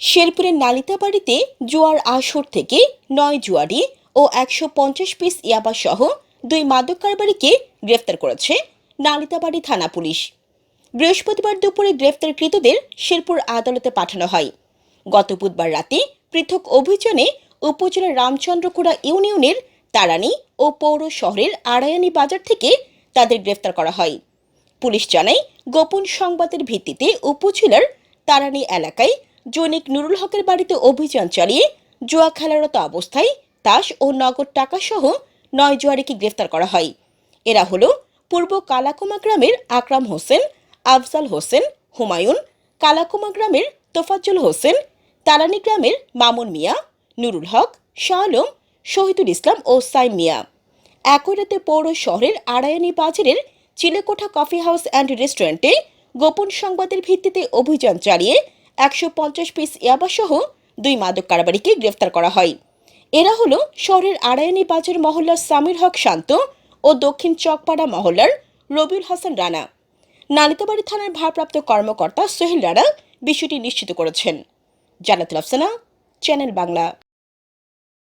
শেরপুরের নালিতাবাড়িতে জোয়ার আসর থেকে নয় জুয়ারি ও একশো পঞ্চাশ পিস ইয়াবা সহ দুই মাদক কারবারিকে গ্রেফতার করেছে নালিতাবাড়ি থানা পুলিশ। বৃহস্পতিবার দুপুরে গ্রেফতারকৃতদের শেরপুর আদালতে পাঠানো হয়। গত বুধবার রাতে পৃথক অভিযানে উপজেলার রামচন্দ্রকুড়া ইউনিয়নের তারানি ও পৌর শহরের আড়ায়ানি বাজার থেকে তাদের গ্রেফতার করা হয়। পুলিশ জানায়, গোপন সংবাদের ভিত্তিতে উপজেলার তারানি এলাকায় জনিক নুরুল হকের বাড়িতে অভিযান চালিয়ে জুয়া খেলারত অবস্থায় তাস ও নগদ টাকা সহ নয় জুয়ারিকে গ্রেফতার করা হয়। এরা হলো পূর্ব কালাকুমা গ্রামের আকরাম হোসেন, আফজাল হোসেন, হুমায়ুন, কালাকুমা গ্রামের তোফাজ্জল হোসেন, তারানি গ্রামের মামুন মিয়া, নুরুল হক, শাহ আলম, শহীদুল ইসলাম ও সাইম মিয়া। একই রাতে পৌর শহরের আড়ায়ানি বাজারের চিলেকোঠা কফি হাউস অ্যান্ড রেস্টুরেন্টে গোপন সংবাদের ভিত্তিতে অভিযান চালিয়ে একশো পঞ্চাশ পিস ইয়াবাসহ দুই মাদক কারবারিকে গ্রেফতার করা হয়। এরা হলো শহরের আড়ায়ানি বাজার মহল্লার সামির হক শান্ত ও দক্ষিণ চকপাড়া মহল্লার রবিউল হাসান রানা। নালিতাবাড়ি থানার ভারপ্রাপ্ত কর্মকর্তা সোহেল রানা বিষয়টি নিশ্চিত করেছেন। জানাতুল আফসানা, চ্যানেল বাংলা।